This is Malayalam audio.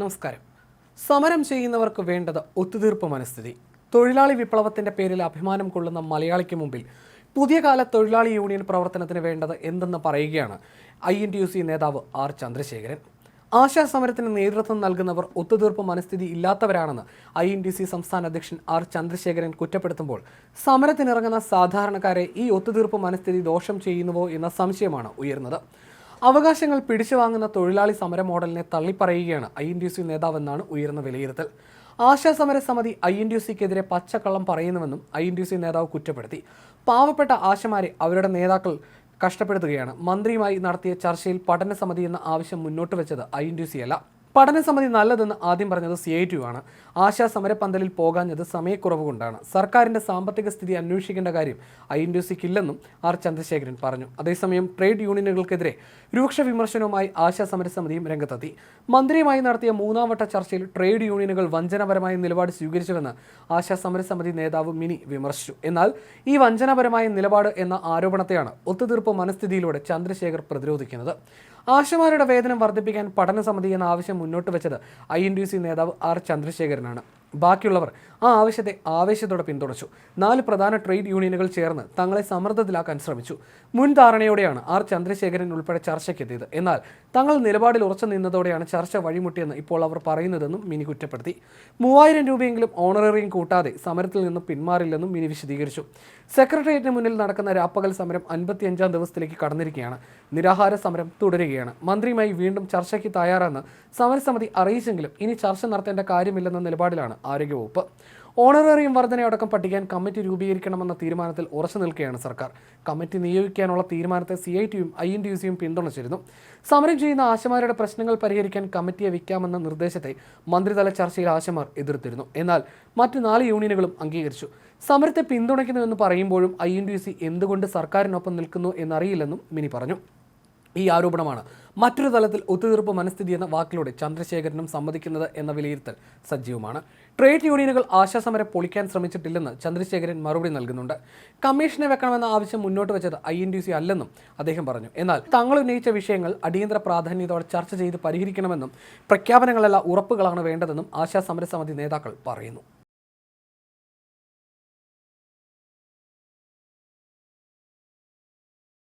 നമസ്കാരം. സമരം ചെയ്യുന്നവർക്ക് വേണ്ടത് ഒത്തുതീർപ്പ് മനസ്ഥിതി. തൊഴിലാളി വിപ്ലവത്തിന്റെ പേരിൽ അഭിമാനം കൊള്ളുന്ന മലയാളിക്ക് മുമ്പിൽ പുതിയ കാല തൊഴിലാളി യൂണിയൻ പ്രവർത്തനത്തിന് വേണ്ടത് എന്തെന്ന് പറയുകയാണ് I N T U C നേതാവ് ആർ ചന്ദ്രശേഖരൻ. ആശാ സമരത്തിന് നേതൃത്വം നൽകുന്നവർ ഒത്തുതീർപ്പ് മനസ്ഥിതി ഇല്ലാത്തവരാണെന്ന് ഐ എൻ ടി സി സംസ്ഥാന അധ്യക്ഷൻ ആർ ചന്ദ്രശേഖരൻ കുറ്റപ്പെടുത്തുമ്പോൾ സമരത്തിനിറങ്ങുന്ന സാധാരണക്കാരെ ഈ ഒത്തുതീർപ്പ് മനസ്ഥിതി ദോഷം ചെയ്യുന്നുവോ എന്ന സംശയമാണ് ഉയർന്നത്. അവകാശങ്ങൾ പിടിച്ചു വാങ്ങുന്ന തൊഴിലാളി സമര മോഡലിനെ തള്ളിപ്പറയുകയാണ് ഐ എൻ ഡി സി നേതാവെന്നാണ് ഉയർന്ന വിലയിരുത്തൽ. ആശാ സമര സമിതി ഐ എൻ ഡി സിക്കെതിരെ പച്ചക്കള്ളം പറയുന്നുവെന്നും ഐ എൻ ഡി സി നേതാവ് കുറ്റപ്പെടുത്തി. പാവപ്പെട്ട ആശമാരെ അവരുടെ നേതാക്കൾ കഷ്ടപ്പെടുത്തുകയാണ്. മന്ത്രിയുമായി നടത്തിയ ചർച്ചയിൽ പഠന സമിതി എന്ന ആവശ്യം മുന്നോട്ട് വെച്ചത് ഐ എൻ ഡി സി അല്ല. പഠന സമിതി നല്ലതെന്ന് ആദ്യം പറഞ്ഞത് സി ഐ ടി ആണ്. ആശാ സമരപ്പന്തലിൽ പോകാഞ്ഞത് സമയക്കുറവ് കൊണ്ടാണ് സർക്കാരിന്റെ സാമ്പത്തിക സ്ഥിതി അന്വേഷിക്കേണ്ട കാര്യം ഐ എൻ ടി സിക്കില്ലെന്നും ആർ ചന്ദ്രശേഖരൻ പറഞ്ഞു. അതേസമയം ട്രേഡ് യൂണിയനുകൾക്കെതിരെ രൂക്ഷ വിമർശനവുമായി ആശാ സമരസമിതിയും രംഗത്തെത്തി. മന്ത്രിയുമായി നടത്തിയ മൂന്നാം വട്ട ചർച്ചയിൽ ട്രേഡ് യൂണിയനുകൾ വഞ്ചനപരമായ നിലപാട് സ്വീകരിച്ചുവെന്ന് ആശാ സമരസമിതി നേതാവ് മിനി വിമർശിച്ചു. എന്നാൽ ഈ വഞ്ചനപരമായ നിലപാട് എന്ന ആരോപണത്തെയാണ് ഒത്തുതീർപ്പ് മനസ്ഥിതിയിലൂടെ ചന്ദ്രശേഖർ പ്രതിരോധിക്കുന്നത്. ആശമാരുടെ വേതനം വർദ്ധിപ്പിക്കാൻ പഠന സമിതി എന്ന ആവശ്യം മുന്നോട്ട് വെച്ചത്. ഐ എൻ ഡി സി നേതാവ് ആർ ചന്ദ്രശേഖരനാണ്. ബാക്കിയുള്ളവർ ആ ആവശ്യത്തെ ആവേശത്തോടെ പിന്തുണച്ചു. നാല് പ്രധാന ട്രേഡ് യൂണിയനുകൾ ചേർന്ന് തങ്ങളെ സമ്മർദ്ദത്തിലാക്കാൻ ശ്രമിച്ചു. മുൻ ധാരണയോടെയാണ് ആർ ചന്ദ്രശേഖരൻ ഉൾപ്പെടെ ചർച്ചയ്ക്കെത്തിയത്. എന്നാൽ തങ്ങൾ നിലപാടിൽ ഉറച്ചു നിന്നതോടെയാണ് ചർച്ച വഴിമുട്ടിയെന്ന് ഇപ്പോൾ അവർ പറയുന്നതെന്നും മിനി കുറ്റപ്പെടുത്തി. മൂവായിരം രൂപയെങ്കിലും ഓണററിയും കൂട്ടാതെ സമരത്തിൽ നിന്നും പിന്മാറില്ലെന്നും മിനി വിശദീകരിച്ചു. സെക്രട്ടേറിയറ്റിന് മുന്നിൽ നടക്കുന്ന രാപ്പകൽ സമരം അൻപത്തിയഞ്ചാം ദിവസത്തിലേക്ക് കടന്നിരിക്കുകയാണ്. നിരാഹാര സമരം തുടരുകയാണ്. മന്ത്രിയുമായി വീണ്ടും ചർച്ചയ്ക്ക് തയ്യാറാണെന്ന് സമരസമിതി അറിയിച്ചെങ്കിലും ഇനി ചർച്ച നടത്തേണ്ട കാര്യമില്ലെന്ന നിലപാടിലാണ് ആരോഗ്യവകുപ്പ്. ഓണറേറിയം വർധനയടക്കം പഠിക്കാൻ കമ്മിറ്റി രൂപീകരിക്കണമെന്ന തീരുമാനത്തിൽ ഉറച്ചു നിൽക്കുകയാണ് സർക്കാർ. കമ്മിറ്റി നിയോഗിക്കാനുള്ള തീരുമാനത്തെ സി ഐ ടിയും ഐ എൻ ടി യു സിയും പിന്തുണച്ചിരുന്നു. സമരം ചെയ്യുന്ന ആശമാരുടെ പ്രശ്നങ്ങൾ പരിഹരിക്കാൻ കമ്മിറ്റിയെ വയ്ക്കാമെന്ന നിർദ്ദേശത്തെ മന്ത്രിതല ചർച്ചയിൽ ആശമാർ എതിർത്തിരുന്നു. എന്നാൽ മറ്റു നാല് യൂണിയനുകളും അംഗീകരിച്ചു. സമരത്തെ പിന്തുണയ്ക്കുന്നുവെന്ന് പറയുമ്പോഴും I N T U C എന്തുകൊണ്ട് സർക്കാരിനൊപ്പം നിൽക്കുന്നു എന്നറിയില്ലെന്നും മിനി പറഞ്ഞു. ഈ ആരോപണമാണ്. മറ്റൊരു തലത്തിൽ ഒത്തുതീർപ്പ് മനസ്ഥിതി എന്ന വാക്കിലൂടെ ചന്ദ്രശേഖരനും സമ്മതിക്കുന്നത് എന്ന വിലയിരുത്തൽ സജീവമാണ്. ട്രേഡ് യൂണിയനുകൾ ആശാസമരം പൊളിക്കാൻ ശ്രമിച്ചിട്ടില്ലെന്ന് ചന്ദ്രശേഖരൻ മറുപടി നൽകുന്നുണ്ട്. കമ്മീഷനെ വെക്കണമെന്ന ആവശ്യം മുന്നോട്ട് വെച്ചത് ഐ എൻ ഡി സി അല്ലെന്നും അദ്ദേഹം പറഞ്ഞു. എന്നാൽ തങ്ങൾ ഉന്നയിച്ച വിഷയങ്ങൾ അടിയന്തര പ്രാധാന്യത്തോടെ ചർച്ച ചെയ്ത് പരിഹരിക്കണമെന്നും പ്രഖ്യാപനങ്ങളല്ല ഉറപ്പുകളാണ് വേണ്ടതെന്നും ആശാ സമരസമിതി നേതാക്കൾ പറയുന്നു.